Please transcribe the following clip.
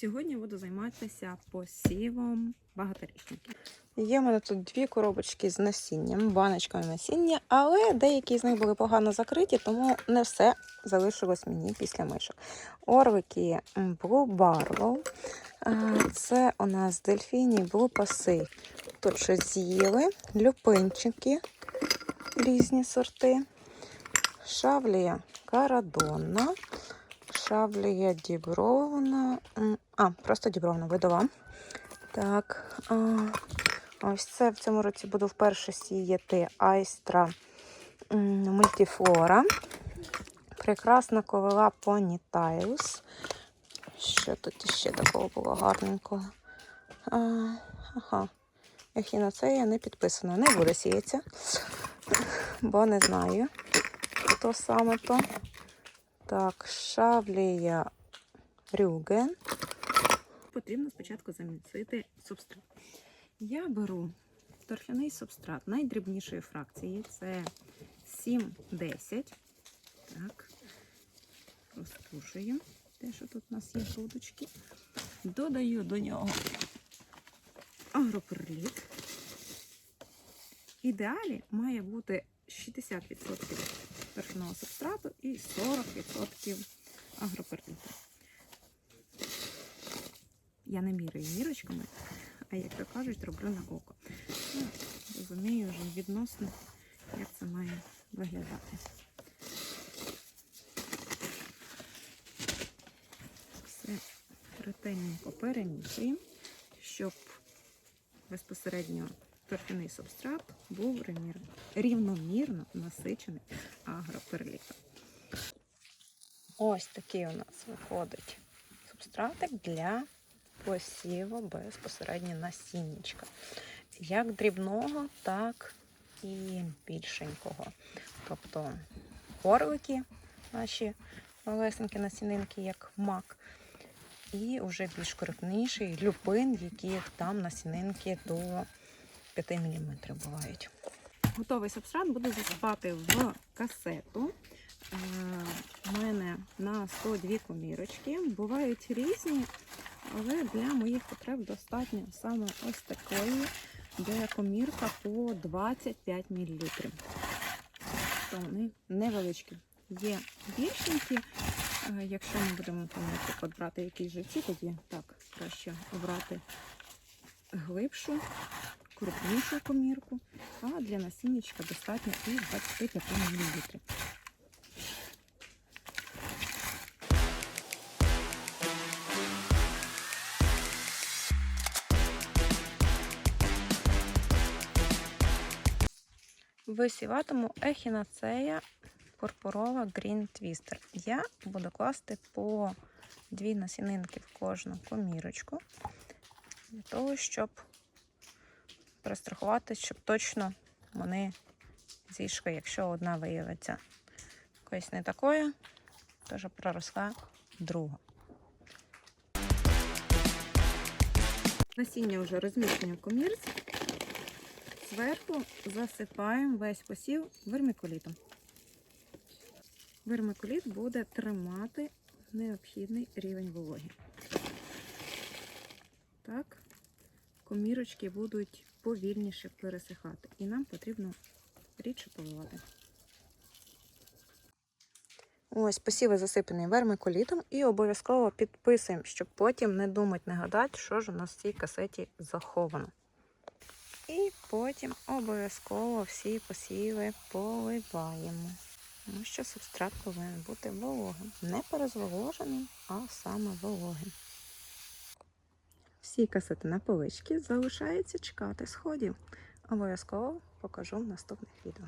Сьогодні буду займатися посівом багаторічників. Є в мене тут дві коробочки з насінням, баночками насіння, але деякі з них були погано закриті, тому не все залишилось мені після мишок. Орвики Blue. А, Це у нас дельфіні блупаси. Тут щось з'їли, люпинчики, різні сорти. Шавлія карадонна, шавлія дібрована. м, А, просто дібрована видова. Так. Ось це в цьому році буду вперше сіяти айстра мультифлора. Прекрасна ковила Ponytails. Що тут ще такого було гарненького? А, ага. Ехінацея не підписана. Не буде сіятися, бо не знаю, хто саме то. Так, шавлія Рюген. Потрібно спочатку замісити субстрат. Я беру торфяний субстрат найдрібнішої фракції це 7-10. Так, розтушую те, що тут у нас є грудочки. Додаю до нього агроперліт. Ідеалі має бути 60% торфяного субстрату і 40% агроперліту. Я не міряю мірочками, а як то кажуть, роблю на око. Ну, розумію вже відносно, як це має виглядати. Все ретельненько перемішуємо, щоб безпосередньо торфяний субстрат був рівномірно насичений агроперлітом. Ось такий у нас виходить субстратик для посіву безпосередньо насіннячка. Як дрібного, так і більшенького. Тобто орлики наші малесенькі насінинки, як мак. І вже більш крупніший люпин, які там насінинки до 5 мм бувають. Готовий субстрат буду засипати в касету. Е, У мене на 102 комірочки. Бувають різні, але для моїх потреб достатньо саме ось такої, де комірка по 25 мл. То вони невеличкі. Є більшенькі. Е, Якщо ми будемо там, наприклад, брати якісь живці, тоді так краще обрати глибшу, крупнішу комірку, а для насіннячка достатньо і 25 мл. Висіватиму ехінацея пурпурова Green Twister. Я буду класти по дві насінинки в кожну комірочку, для того, щоб перестрахувати, щоб точно вони зійшли, якщо одна виявиться якоюсь не такою, то вже проросла друга. Насіння вже розміщені в комірці. Зверху засипаємо весь посів вермикулітом. Вермикуліт буде тримати необхідний рівень вологи. Так, комірочки будуть повільніше пересихати. І нам потрібно рідше поливати. Ось посіви засипаний вермикулітом і обов'язково підписуємо, щоб потім не думати, не гадати, що ж у нас в цій касеті заховано. І потім обов'язково всі посіви поливаємо. Тому що субстрат повинен бути вологим. Не перезволоженим, а саме вологим. Всі касети на полички залишається чекати сходів. Обов'язково покажу в наступних відео.